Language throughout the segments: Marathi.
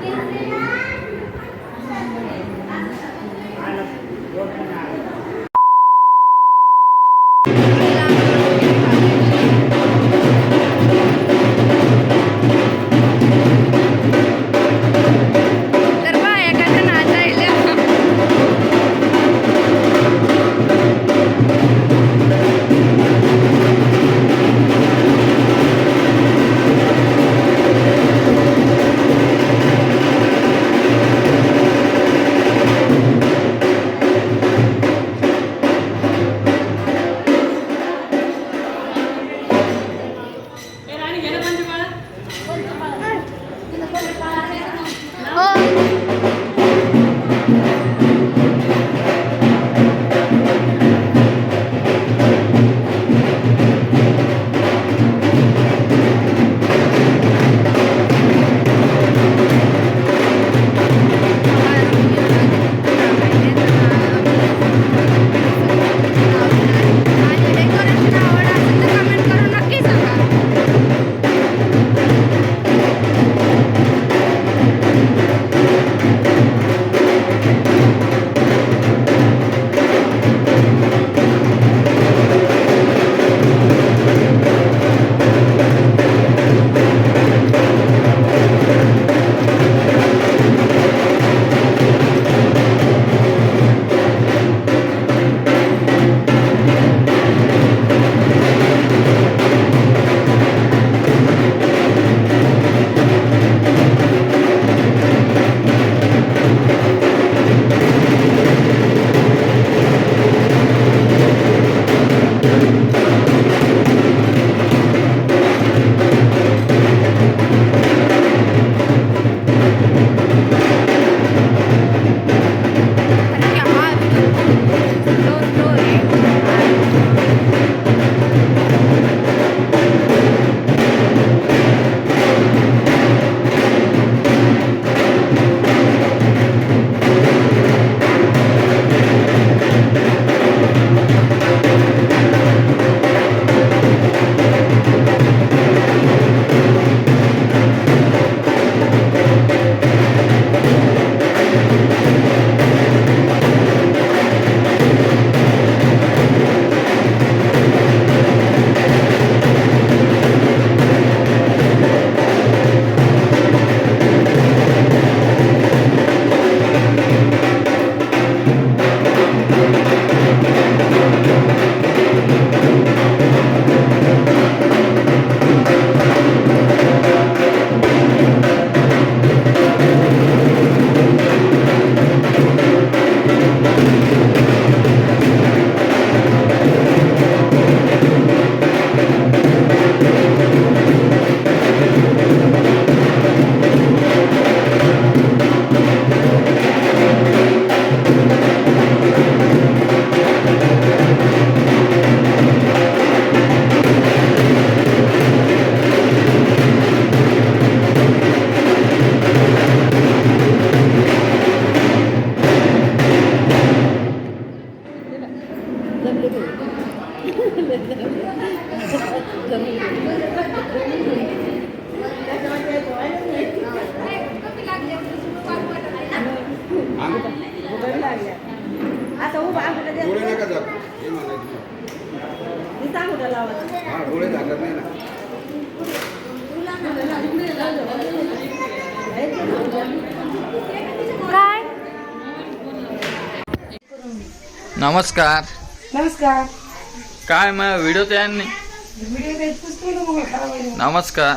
Gracias. डोळे झाकत नाही ना. काय? नमस्कार. नमस्कार. काय मग व्हिडिओ तयार नाही? नमस्कार.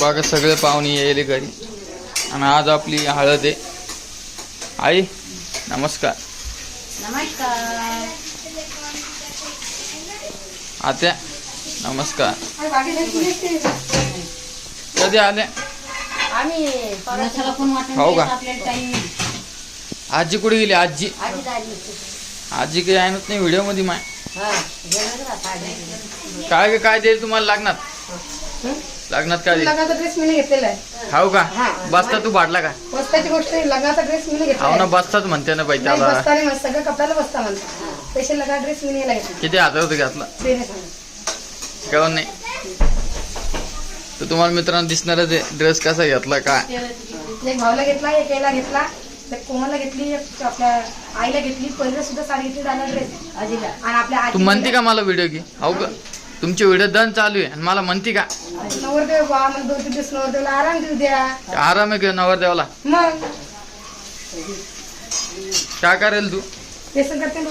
बघा सगळे पाहुणे यायले घरी. आणि आज आपली हळद आहे. आई नमस्कार. नमस्कार. आत्या नमस्कार. ते. कधी आले? हो का? आजी कुठे गेली? आजी? आजी काही आणत नाही व्हिडिओमध्ये माय. हा. काय काय काय देईल तुम्हाला लागणार? लग्नात काय? लग्नाचा ड्रेस मी घेतलेला आहे. हाव का? हा. बसता तू भाडला का? बस्ताची गोष्ट आहे, लग्नाचा ड्रेस मी घेतला हाव ना बसताच म्हणते ना बसता नाही म्हणत, सगळं कपड्याला बसता म्हणतात स्पेशल लग्न ड्रेस मी नाही घेतला किती हजार होते घातला. कळून नाही तर तुम्हाला मित्रांनो दिसणारच ड्रेस कसा घेतला का एक भाऊला घेतला एक याला घेतला. एक कोमलला घेतली एक आपल्या आईला घेतली पहिलं सुद्धा साडी घेतली दादा ड्रेस आणि आपल्या तू म्हणते का मला व्हिडिओ की हो का? तुमचे व्हिडिओ दन चालू आहे आणि मला म्हणते का? नवरदेव बा मला दोन तीन दिवस नवरदेवला आराम देऊ द्या. आराम आहे का नवरदेवाला? मग? काय करेल तू. व्यसन करते ना?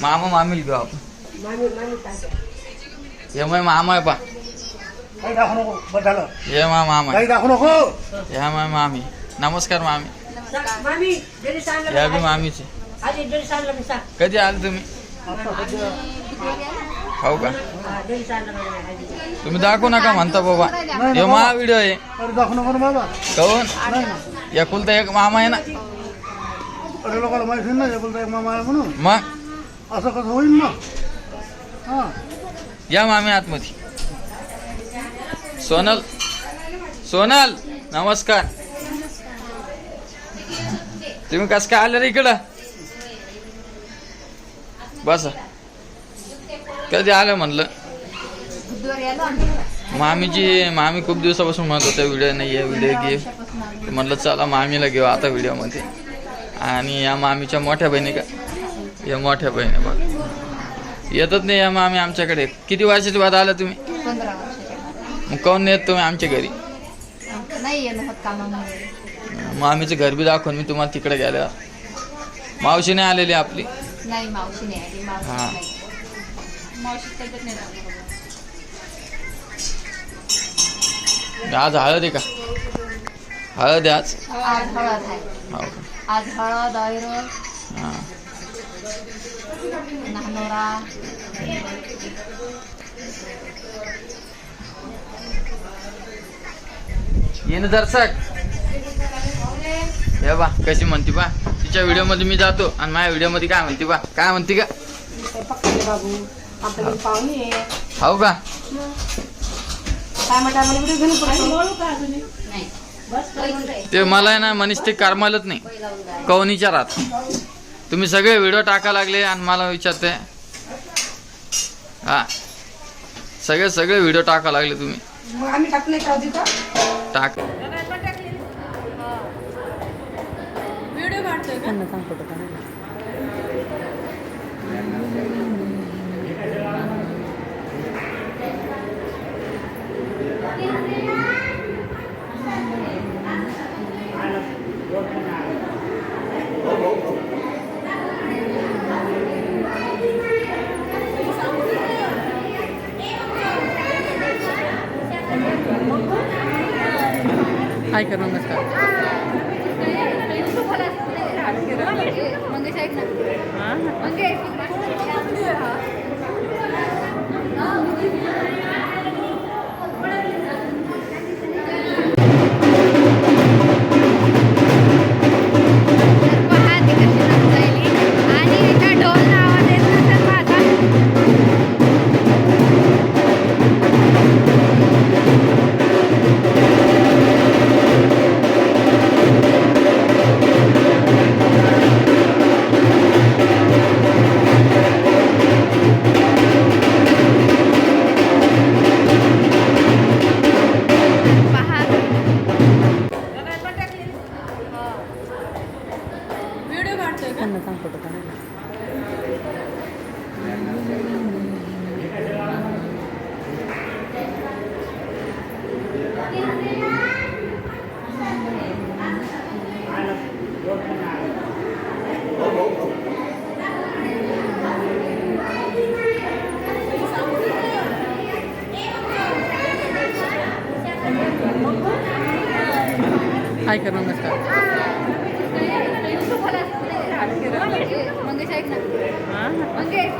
मामा मामील घेऊ आपण. मामी मामी हे मग मामा आहे पा. काही दाखवू नको बस झालं. हे मा मामा काही दाखवू नको. ह्या मा मामी. नमस्कार मामी. मामी जरी मामीचे. आधी जरी सांगलं मी सांग. कधी आले तुम्ही? हो का? तुम्ही दाखवू नका म्हणता बाबा. हे मा व्हिडिओ आहे. अरे दाखवू नको ना बाबा. कहून? एकुलता एक मामा आहे ना. अरे लोकांना माहिती नाही ना एकुलता एक मामा आहे म्हणून. मग? असं कसं होईल ना? हा. या मामी आतमध्ये. सोनल. सोनल नमस्कार. तुम्ही कस काय आले रे इकडं? बसा. कधी आलं म्हणलं? मामीची मामी खूप दिवसापासून म्हणत होत्या व्हिडिओ नाही आहे व्हिडिओ घे. तर म्हणलं चला मामीला घेऊ आता व्हिडिओमध्ये. आणि या मामीच्या मोठ्या बहिणी का या मोठ्या बहिणी बघ. येतच नाही या मामी आमच्याकडे. किती वर्षाची बाद आला तुम्ही? मग नाही येत तुम्ही आमच्या घरी? मामीचं घर बी दाखवून मी तुम्हाला तिकडे गेल्या मावशी नाही आलेली आपली? नाही मावशी नाही आली. मावशी हा. नाही. आज हळद आहे का? हळद आज? आज हळद आहे. हो आज हळद येणं दर्शक. हे बा कशी म्हणते बा? तिच्या व्हिडिओमध्ये मी जातो आणि माझ्या व्हिडिओमध्ये काय म्हणते बा? काय म्हणते का बाबू. पाहुणे हो का? काय म्हणता व्हिडिओ घेऊन ते मला आहे ना मनीष ते करमालच नाही. कवनीच्या राहत तुम्ही सगळे व्हिडिओ टाका लागले आणि मला विचारते. हा. सगळे सगळे व्हिडिओ टाका लागले तुम्ही. मग आम्ही टाकून एक राहू का टाक हाय कर नमस्कार हाय कर नमस्कार. मंगेश ऐक ना. मंगेश